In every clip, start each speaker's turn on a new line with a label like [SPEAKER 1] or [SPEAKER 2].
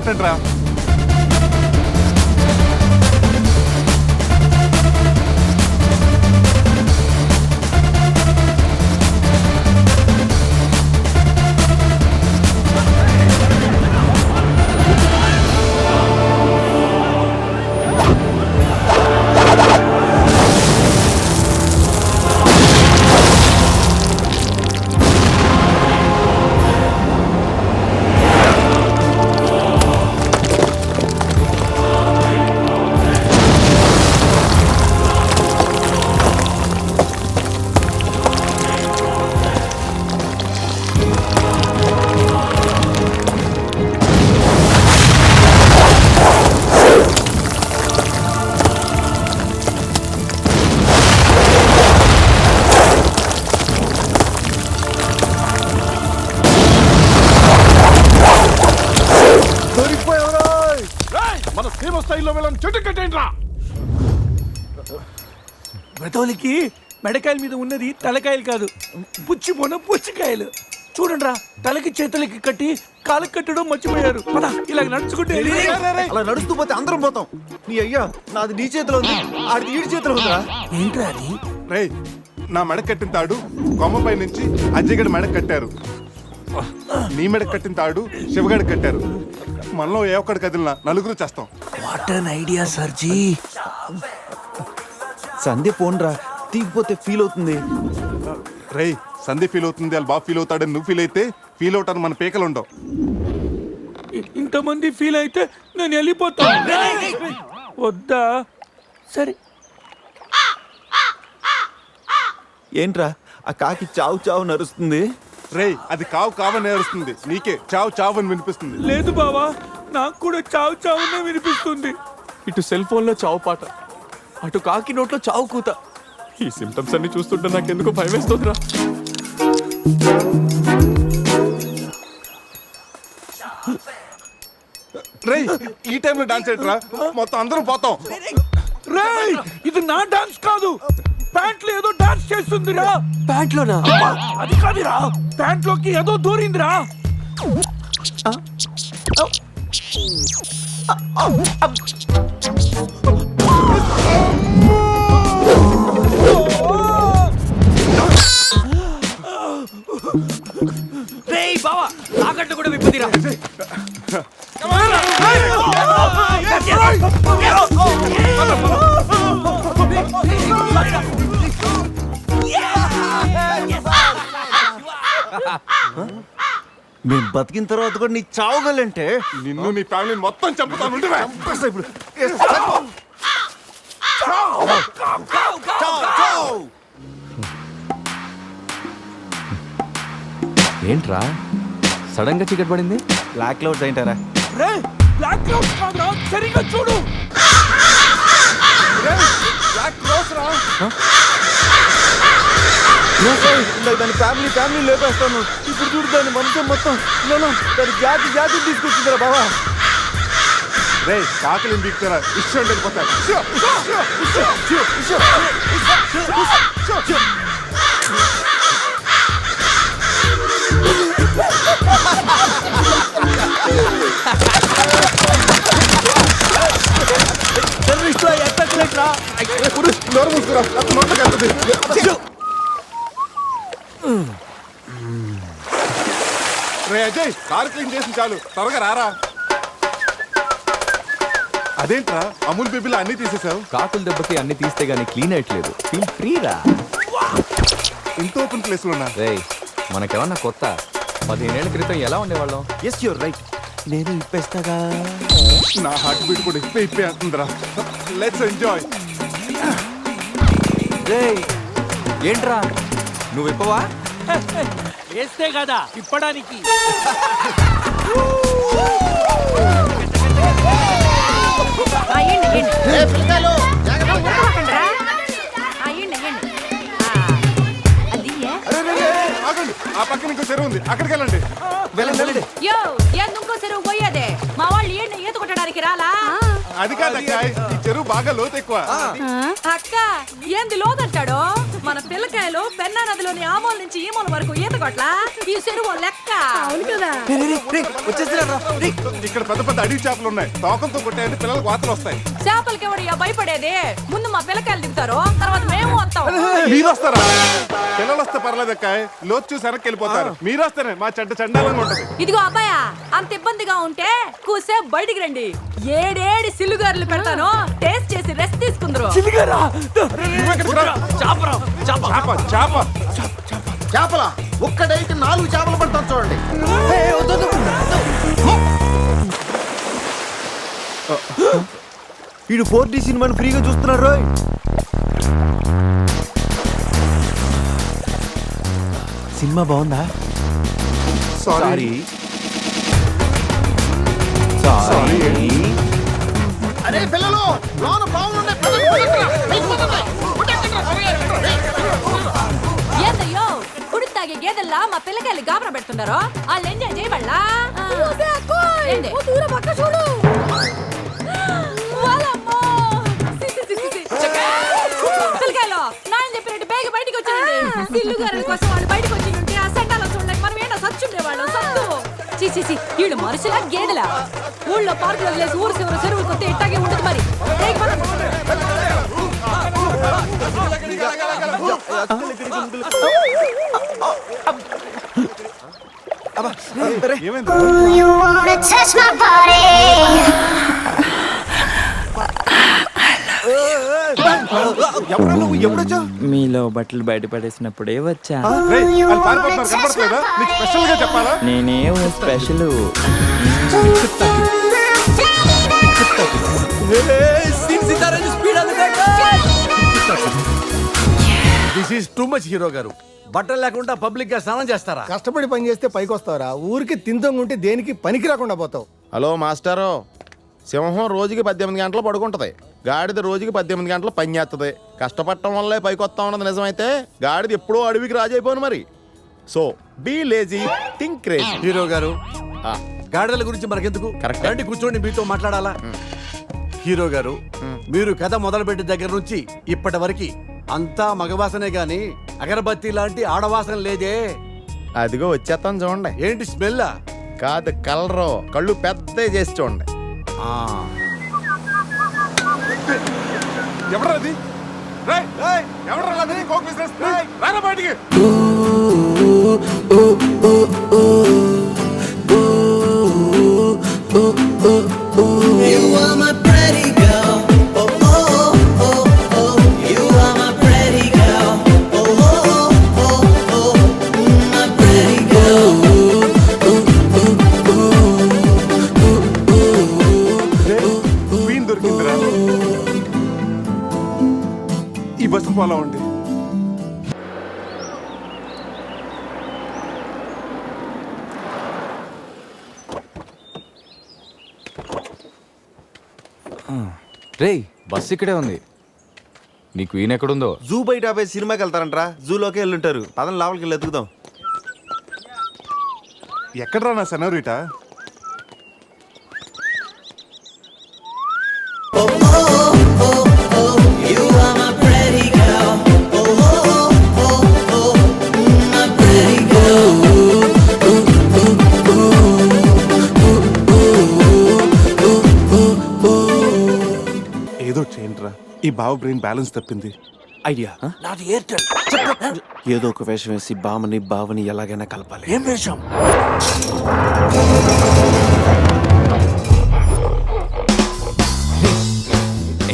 [SPEAKER 1] మెడకెట్టండి రా వెళ్ళని చెట్టు కట్టండి రా
[SPEAKER 2] బ్రతోలికి మెడకాయల మీద ఉన్నది తలకాయలు కాదు. పుచ్చి మొన పుచ్చికాయలు చూడండి రా తలకి చేతులకి కట్టి కాళ్ళకి కట్టడం మర్చిపోయారు. పద ఇలా నడుచుకుంటే.
[SPEAKER 3] అలా నడుస్తూ పోతే అందరం పోతాం. నీ అయ్యా నాది నీ చేతిలో ఉంది. ఆడిది ఈడి చేతిలో ఉందా
[SPEAKER 2] ఏంట్రా అది?
[SPEAKER 1] రే నా మెడ కట్టిన తాడు కొమ్మపై నుంచి అజ్జగడి మెడ కట్టారు. నీ మెడ కట్టిన తాడు శివగడి కట్టారు. మనలో ఏ ఒక్కడి కదిలినా నలుగురు చేస్తాం.
[SPEAKER 2] What an idea సర్జీ
[SPEAKER 3] Sandhya phone రా. తీగిపోతే ఫీల్ అవుతుంది.
[SPEAKER 1] రే సంధి ఫీల్ అవుతుంది వాళ్ళు బాగా ఫీల్ అవుతాడని నువ్వు ఫీల్ అయితే ఫీల్ అవుతాను మన పీకలు ఉండవు.
[SPEAKER 2] ఇంతమంది ఫీల్ అయితే నేను వెళ్ళిపోతా. వద్దా? సరే.
[SPEAKER 3] ఏంట్రా ఆ కాకి చావు చావు నరుస్తుంది?
[SPEAKER 1] రే అది కావు కావని నేరుస్తుంది. నీకే చావు చావు అని వినిపిస్తుంది.
[SPEAKER 2] లేదు బావా నాకు కూడా చావు చావునే వినిపిస్తుంది.
[SPEAKER 4] ఇటు సెల్ ఫోన్లో చావు పాట అటు కాకి నోట్లో చావు కూత. ఈ సిమ్టమ్స్ అన్ని చూస్తుంటే నాకు ఎందుకు భయం వేస్తుందిరా
[SPEAKER 1] రే ఈ టైంలో డాన్స్ ఏంట్రా? మొత్తం అందరం పోతాం.
[SPEAKER 2] రేయ్ ఇది నా డాన్స్ కాదు. ప్యాంట్లో ఏదో డాన్స్ చేస్తుందిరా.
[SPEAKER 4] ప్యాంట్లోనా?
[SPEAKER 2] అది కాదురా. ప్యాంట్లోకి ఏదో దూరిందిరా.
[SPEAKER 4] 아, 아,
[SPEAKER 3] 아. బతికిన తర్వాత కూడా నీ చావగలంటే?
[SPEAKER 1] నిన్ను నీ ఫ్యామిలీని మొత్తం చంపుతాను.
[SPEAKER 3] ఇప్పుడు.
[SPEAKER 4] ఏంట్రా? సడన్గా చీకటి పడింది?
[SPEAKER 3] బ్లాక్ క్లౌడ్స్ ఏంటారా?
[SPEAKER 2] రే బ్లాక్ క్లౌడ్స్ కాదురా సరిగ్గా చూడు.
[SPEAKER 3] ఇందాక దాని ఫ్యామిలీ ఫ్యామిలీ లేపేస్తాను. ఇప్పుడు చూడు దాని వంశం మొత్తం నేను దాని జాతి జాతి తీసుకొచ్చిందిరా బావా
[SPEAKER 1] రే కాకలి దిగుతారా ఇష్టం
[SPEAKER 2] ఎత్తట్లేట్రా
[SPEAKER 1] నోరు మూసుకురా వెళ్తుంది. రే అజయ్ కార్ క్లీన్ చేసి చాలు. త్వరగా రారా. అదేంట్రా అమూల్ బేబీలో అన్ని తీసేసావు
[SPEAKER 4] కాకుల దెబ్బకి అన్ని తీస్తే గానీ క్లీన్ అయ్యట్లేదు. ఫీల్ ఫ్రీ రా
[SPEAKER 1] ఇంత ఓపెన్ ప్లేస్లో ఉన్నా
[SPEAKER 4] రేయ్ మనకేమన్నా కొత్త? పదిహేనేళ్ళ క్రితం ఎలా ఉండేవాళ్ళం?
[SPEAKER 3] ఎస్ యూర్ రైట్ నేను ఇప్పేస్తాగా.
[SPEAKER 1] నా హార్ట్ బీట్ కూడా ఇప్పే ఇప్పే అంటుందిరా. లెట్స్ ఎంజాయ్
[SPEAKER 4] రేయ్. ఏంట్రా? నువ్వు ఇప్పవా?
[SPEAKER 2] వేస్తే కదా
[SPEAKER 5] అయ్యండి ఆ, అది ఏ?
[SPEAKER 1] ఆగండి. ఆ పక్కన ఇంకో చెరువు ఉంది. అక్కడికి వెళ్ళండి.
[SPEAKER 3] వెళ్ళండి వెళ్ళండి.
[SPEAKER 5] యో ఎందుకో చెరువు పోయేదే? మా వాళ్ళు ఏంటి ఈత కొట్టడానికి రాలా
[SPEAKER 1] అది కాదక్క ఈ చెరువు బాగా లోతు ఎక్కువ.
[SPEAKER 5] అక్క ఏంది లోదంటాడు? మన పిల్లకాయలు పెన్నా నదిలోని ఆమోల నుంచి ఈమోల వరకు ఈత కొట్ల? ఈ చెరువు లెక్క. అవును కదా.
[SPEAKER 1] ఇక్కడ పెద్ద పెద్ద అడవి చేపలు ఉన్నాయి. తోకంతో కొట్టాయంటే పిల్లలకు వాతలు వస్తాయి.
[SPEAKER 5] చేపలకి ఎవడయ్యా భయపడేది? ముందు మా పిల్లకాయలు దిగుతారు తర్వాత
[SPEAKER 1] మీరు వస్తారా? పిల్లలు వస్తే పర్లేదక్క లోతు చూసి వెనక్కి వెళ్ళిపోతారు. మీరు వస్తేనే మా చెడ్డ చండాలంగా ఉంటది.
[SPEAKER 5] ఇదిగో అబ్బాయా అంత ఇబ్బందిగా ఉంటే కూసే బయటికి రండి. ఏడేడి సిల్లుగారులు పెడతాను టేస్ట్ చేసి రెస్ట్ తీసుకుందరు.
[SPEAKER 2] చిలిగారా
[SPEAKER 1] నువ్వెక్కడికి రా?
[SPEAKER 2] చాపరా చాప.
[SPEAKER 1] చేప చేప.
[SPEAKER 6] చేపల? ఒక్కడైతే నాలుగు చేపలు పడతాను చూడండి.
[SPEAKER 3] వీడు ఫోర్ డి సినిమాని ఫ్రీగా చూస్తున్నారు సినిమా బాగుందా?
[SPEAKER 1] సారీ
[SPEAKER 6] అరే పిల్లలు లోన.
[SPEAKER 5] ఏందయ్యో కుడి తాగే గేదెల్లా మా పిల్లకాయలు గాబరా పెడుతున్నారో? వాళ్ళు ఎంజాయ్ చేయబడలా? ఏంది? చూడు. పిల్లకాయలు నాయన చెప్పినట్టు బేగ బయటికి వచ్చేయండి. సిల్లు గారి కోసం వాళ్ళు బయటకు వచ్చి ಸಿ ಸಿ ಸಿ ಇವಳು ಮನುಷ್ಯಲ ಗೇಡಲ ಉಳ್ಳ ಪಾರ್ಕ್ಲಲ್ಲೇ ಊರು ಸಿವರ ಸೆರವು ಕೊತ್ತೆ ಇಟ್ಟಾಗೆ ಉಂಟದ ಮಾರಿ ಹೇಗೆ ಬರ
[SPEAKER 1] Oh,
[SPEAKER 7] you wanna touch my body
[SPEAKER 3] ఎవరు నువ్వు? ఎప్పుడొచ్చావు
[SPEAKER 8] మీలో బట్టలు బయట పడేసినప్పుడే వచ్చా.
[SPEAKER 1] స్పెషల్గా చెప్పాలా?
[SPEAKER 8] నేనేం special
[SPEAKER 9] this is too much hero గారు. బట్టలు లేకుండా పబ్లిక్గా స్నానం చేస్తారా?
[SPEAKER 10] కష్టపడి పని చేస్తే పైకి వస్తావరా ఊరికి తింతంగుంటే దేనికి పనికి రాకుండా పోతావు.
[SPEAKER 6] హలో మాస్టారు. సింహం రోజుకి పద్దెనిమిది గంటలు పడుకుంటది. గాడిద రోజుకి పద్దెనిమిది గంటలు పని చేస్తుంది కష్టపడటం వల్లే పైకి వస్తా ఉన్నది నిజమైతే గాడిద ఎప్పుడూ అడవికి రాజైపోను మరి. So be lazy think crazy
[SPEAKER 9] hero గారు గాడిదల గురించి మనకెందుకు. రండి కూర్చోండి మీతో మాట్లాడాలా? హీరో గారు మీరు కథ మొదలుపెట్టిన దగ్గర నుంచి ఇప్పటి వరకు అంతా మగవాసనే గాని అగరబత్తి లాంటి ఆడవాసన లేదే.
[SPEAKER 6] అదిగో వచ్చేస్తాను చూడండి.
[SPEAKER 9] ఏంటి స్మెల్
[SPEAKER 6] కాదు కలరు కళ్ళు పెద్ద చేసి చూడండి.
[SPEAKER 1] ఎవరు అది? Coke business. రారా బయటికి.
[SPEAKER 4] రేయ్ బస్ ఇక్కడే ఉంది. నీ క్వీన్ ఎక్కడుందో?
[SPEAKER 3] జూ బయట ఆపే సినిమాకి వెళ్తారంట్రా. జూలోకి వెళ్ళుంటారు పదం లోపలికి వెళ్ళి ఎత్తుకుదాం
[SPEAKER 1] ఎక్కడరా నా సెనోరిటా? ఈ బావ బ్రెయిన్ బ్యాలెన్స్ తప్పింది.
[SPEAKER 3] ఐడియా?
[SPEAKER 2] నాది ఎయిర్టెల్.
[SPEAKER 3] ఏదో ఒక వేషం వేసి బామని బావని ఎలాగైనా కలపాలి.
[SPEAKER 2] ఏం వేషం?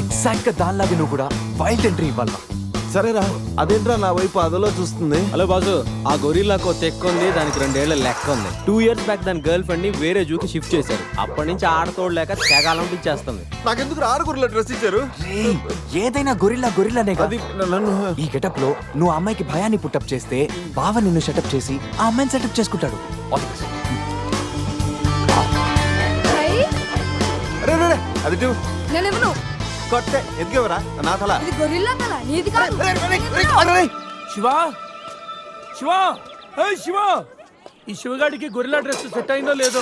[SPEAKER 4] ఎగ్జాక్ట్గా దానిలాగే నువ్వు కూడా వైల్డ్ ఎంట్రీ ఇవ్వాలా
[SPEAKER 3] సరేరా అదేంట్రా నా వైపు అదలో చూస్తుంది?
[SPEAKER 11] హలో బాసు ఆ గొరిల్లాకు తెక్క ఉంది దానికి రెండేళ్ళ లెక్క ఉంది టూ ఇయర్స్ బ్యాక్ దాని గర్ల్ ఫ్రెండ్ని వేరే జూకి షిఫ్ట్ చేశారు. అప్పటి నుంచి ఆడతోడలేక
[SPEAKER 3] నాకెందుకు నాకెందుకు ఆరుగురులో డ్రెస్ ఇచ్చారు?
[SPEAKER 4] ఏదైనా గొరిల్లా గొరిల్లానే
[SPEAKER 3] అది నన్ను
[SPEAKER 4] ఈ గెటప్లో నువ్వు ఆ అమ్మాయికి భయాన్ని పుట్టప్ చేస్తే బావ నిన్ను సెటప్ చేసి ఆ అమ్మాయిని సెటప్ చేసుకుంటాడు. All the best.
[SPEAKER 3] అరే రే, రే, అది టూ
[SPEAKER 5] నేనెవరు
[SPEAKER 3] కొట్టే ఎదిగేవరా? నా తల
[SPEAKER 5] ఇది గొరిల్లా తల నీది కాదు.
[SPEAKER 2] శివ? శివ? ఏయ్ శివ! ఈ శివగాడికి గొరిల్లా డ్రెస్ సెట్ అయిందో లేదో?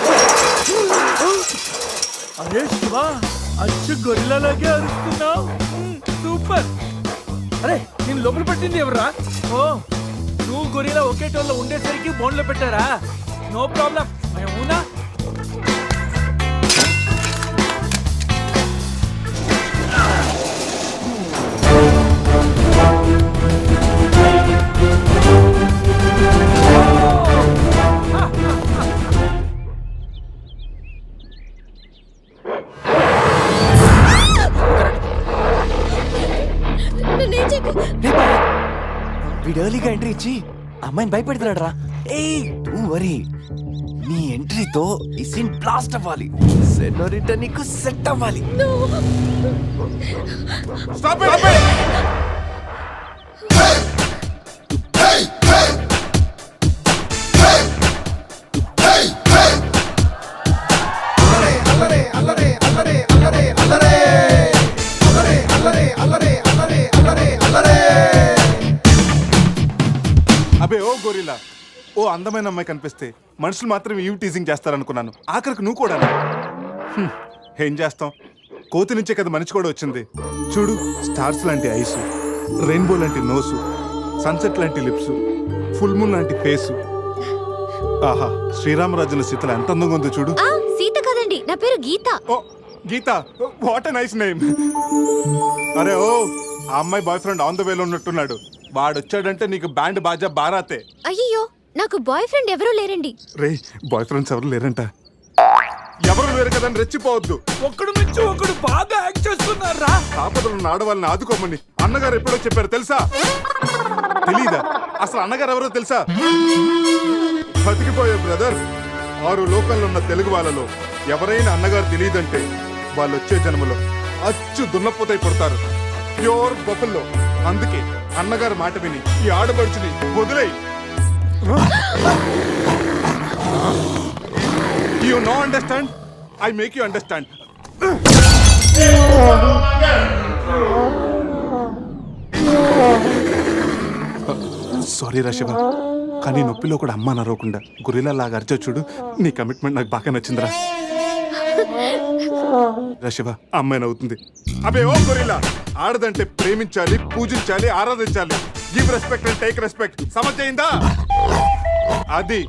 [SPEAKER 2] అరే శివ అచ్చు గొరిలాగే అరుస్తున్నావు. సూపర్. అరే నేను లోపల పెట్టింది ఎవరా ఓ నువ్వు గొరిలా ఒకే టోల్లో ఉండేసరికి బోన్లో పెట్టారా? No problem.
[SPEAKER 8] వీడు ఎర్లీగా ఎంట్రీ ఇచ్చి అమ్మాయిని భయపెడుతున్నాడు రా ఏ వరి నీ ఎంట్రీతో ఈ సీన్ బ్లాస్ట్ అవ్వాలి. సెనోరిటా నీకు సెట్ అవ్వాలి.
[SPEAKER 1] It! ఓ అందమైన అమ్మాయి కనిపిస్తే మనుషులు మాత్రం ఈవ్ టీజింగ్ చేస్తారనుకున్నాను. ఆఖరికి నువ్వు కూడా ఏం చేస్తాం? కోతి నుంచే కదా మనిషి కూడా వచ్చింది. చూడు స్టార్స్ లాంటి ఐసు రెయిన్బో లాంటి నోసు సన్సెట్ లాంటి లిప్స్ ఫుల్ మూన్ లాంటి ఫేసు ఆహా శ్రీరామరాజుల సీతలు ఎంత అందంగా ఉందో చూడు.
[SPEAKER 5] సీత కదండి. నా పేరు గీత.
[SPEAKER 1] ఓ గీత వాట్ నైస్ నేమ్ అరే ఓ ఆ అమ్మాయి బాయ్ ఫ్రెండ్ ఆన్ ద వేలో ఉన్నట్టున్నాడు. వాడు వచ్చాడంటే నీకు బ్యాండ్ బాజా బారాతే.
[SPEAKER 5] అయ్యో నాకు బాయ్ ఫ్రెండ్ ఎవరూ లేరండి.
[SPEAKER 1] రే బాయ్ ఫ్రెండ్స్ ఎవరు లేరంట. ఎవరు లేరు కదని రెచ్చిపోవద్దు.
[SPEAKER 2] ఒక్కడు నుంచి ఒకడు బాగా యాక్ట్ చేస్తున్నారా?
[SPEAKER 1] ఆపదలు ఉన్న ఆడవాళ్ళని ఆదుకోమని అన్నగారు ఎప్పుడో చెప్పారు తెలుసా? తెలీదా? అసలు అన్నగారు ఎవరో తెలుసా? బతికిపోయే బ్రదర్ ఆరు లోకంలో ఉన్న తెలుగు వాళ్ళలో ఎవరైనా అన్నగారు తెలియదంటే వాళ్ళు వచ్చే జన్మలో అచ్చు దున్నపోతై పుడతారు. ప్యూర్ బొఫల్లో అందుకే అన్నగారు మాట విని ఈ ఆడపడుచుని వదిలేయి. You no understand I make you understand sorry రా శివ కానీ నొప్పిలో కూడా అమ్మ నరవకుండా గురిలా లాగా చూడు. నీ కమిట్మెంట్ నాకు బాగా నచ్చిందిరా. రా శివ అమ్మాయి నవ్వుతుంది. అబే ఓ గొరిలా ఆడదంటే ప్రేమించాలి పూజించాలి ఆరాధించాలి. Give respect and take respect సమర్థయిందా అది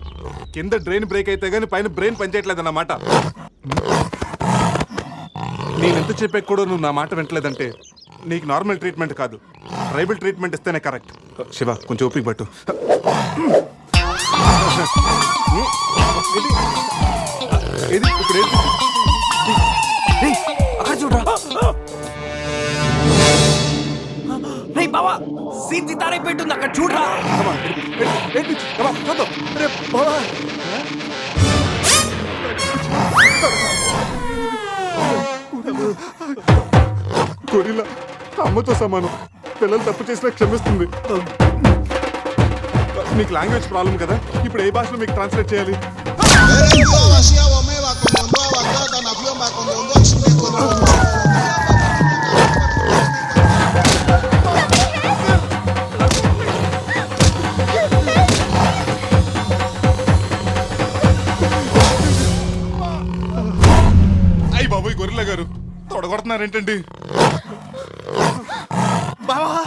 [SPEAKER 1] కింద డ్రైన్ బ్రేక్ అయితే గానీ పైన బ్రెయిన్ పనిచేయట్లేదు అన్నమాట నేను ఎంత చెప్పే కూడా నువ్వు నా మాట వింటలేదంటే నీకు నార్మల్ ట్రీట్మెంట్ కాదు ట్రైబల్ ట్రీట్మెంట్ ఇస్తేనే కరెక్ట్ శివ కొంచెం ఓపిక పట్టు ఇది ఇది ఇప్పుడు
[SPEAKER 8] బావా సీన్ సితారే పెట్టుంది అక్కడ చూడరా.
[SPEAKER 1] చూద్దాం. బావా. అమ్మతో సమానం. పిల్లలు తప్పు చేసినా క్షమిస్తుంది. మీకు లాంగ్వేజ్ ప్రాబ్లం కదా? ఇప్పుడు ఏ భాషలో మీకు ట్రాన్స్లేట్ చేయాలి? గొర్రెల గారు తొడగొడుతున్నారేంటండి
[SPEAKER 11] బావా!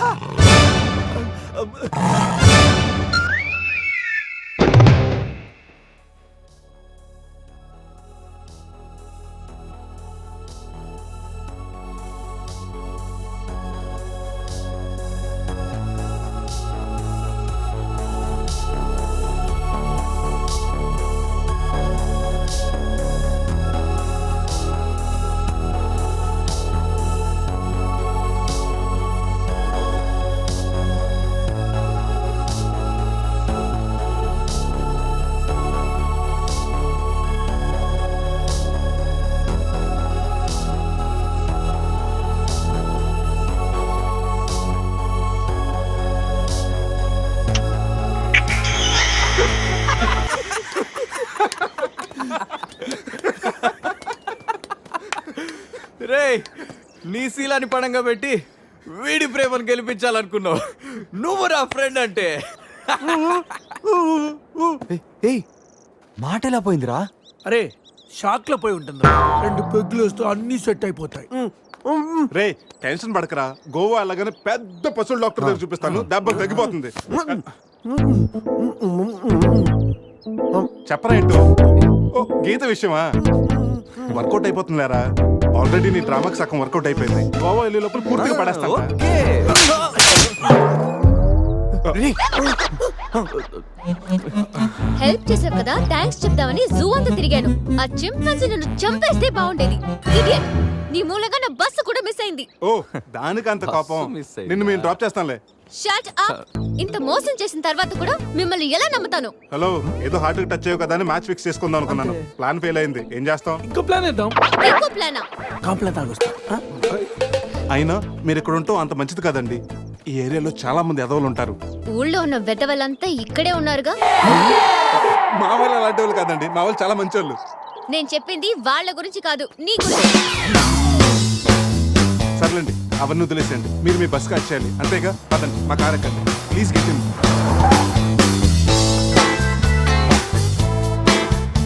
[SPEAKER 11] నీ శీలాన్ని పడంగా పెట్టి వీడి ప్రేమను గెలిపించాలనుకున్నావు. నువ్వు నా ఫ్రెండ్ అంటే.
[SPEAKER 8] ఏయ్ మాట ఎలా పోయిందిరా?
[SPEAKER 2] అరే షాక్లో పోయి ఉంటుంది. రెండు పెగ్గులు వస్తూ అన్ని సెట్ అయిపోతాయి.
[SPEAKER 1] రే టెన్షన్ పడకరా. గోవా అలాగనే పెద్ద పశువుల డాక్టర్ దగ్గర చూపిస్తాను. దెబ్బ తగ్గిపోతుంది. చెప్పరా ఏంటో? ఓ గీత విషయమా? వర్కౌట్ అయిపోతుంది లేరా ఆల్రెడీ నీ డ్రామాకి సగం వర్కౌట్ అయిపోయింది. గోవా వెళ్ళే లోపల పూర్తిగా పడేస్తాను.
[SPEAKER 8] ఓకే.
[SPEAKER 7] హెల్ప్ చేశావు కదా థ్యాంక్స్ చెప్దామని జూ అంతా తిరిగాను. ఆ చింపాజీ నన్ను చంపేస్తే బాగుండేది. ఇడియట్ నీ మూలంగా నా బస్సు కూడా మిస్ అయింది.
[SPEAKER 1] ఓ దానికి అంత కోపం? నిన్ను మేము డ్రాప్ చేస్తాంలే
[SPEAKER 7] షట్ అప్ ఇంత మోసం చేసిన తర్వాత కూడా మిమ్మల్ని ఎలా నమ్ముతాను?
[SPEAKER 1] హలో ఏదో హార్ట్ టచ్ అయ్యో కదా అని మ్యాచ్ ఫిక్స్ చేసుకుందాం అనుకున్నాను. ప్లాన్ ఫెయిల్ అయింది. ఏం చేస్తాం?
[SPEAKER 2] ఇంకో ప్లాన్ వేద్దాం.
[SPEAKER 7] ఇంకో ప్లానా
[SPEAKER 2] కాంప్లైంట్ తాగొస్తా?
[SPEAKER 1] అయినా మీరు ఇక్కడ ఉంటూ అంత మంచిది కదండి. ఈ ఏరియాలో చాలా మంది ఎదవలు ఉంటారు.
[SPEAKER 7] ఊళ్ళో ఉన్న వెధవలంతా ఇక్కడే ఉన్నారుగా?
[SPEAKER 1] మా వాళ్ళు అలాంటి వాళ్ళు కాదండి. మా వాళ్ళు చాలా మంచి వాళ్ళు
[SPEAKER 7] నేను చెప్పింది వాళ్ళ గురించి కాదు నీ గురించి.
[SPEAKER 1] సర్లేండి. అవన్నీ వదిలేసేయండి. మీరు మీ బస్కి వచ్చేయాలి. అంతేగా? పదండి. మా కార్ ఎక్కండి. Please get in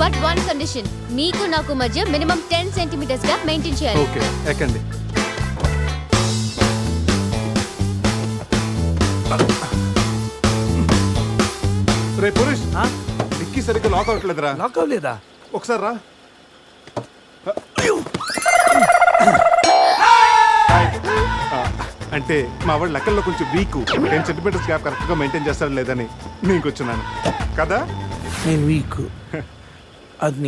[SPEAKER 7] but one condition మీకు నాకు మధ్య మినిమం టెన్ సెంటీమీటర్స్గా మెయింటైన్ చేయాలి.
[SPEAKER 1] ఓకే ఎక్కండి. రే పురుష్ డిక్కీ సరిగ్గా లాక్ అవ్వట్లేదురా.
[SPEAKER 2] లాక్ అవ్వలేదా?
[SPEAKER 1] ఒకసారి రా. అంటే మా వాడు లెక్కల్లో కొంచెం వీక్. టెన్ సెంటీమీటర్స్ గ్యాప్ కరెక్ట్గా మెయింటైన్ చేస్తాడు లేదని నేను కూర్చున్నాను కదా?
[SPEAKER 2] నేను వీక్. అది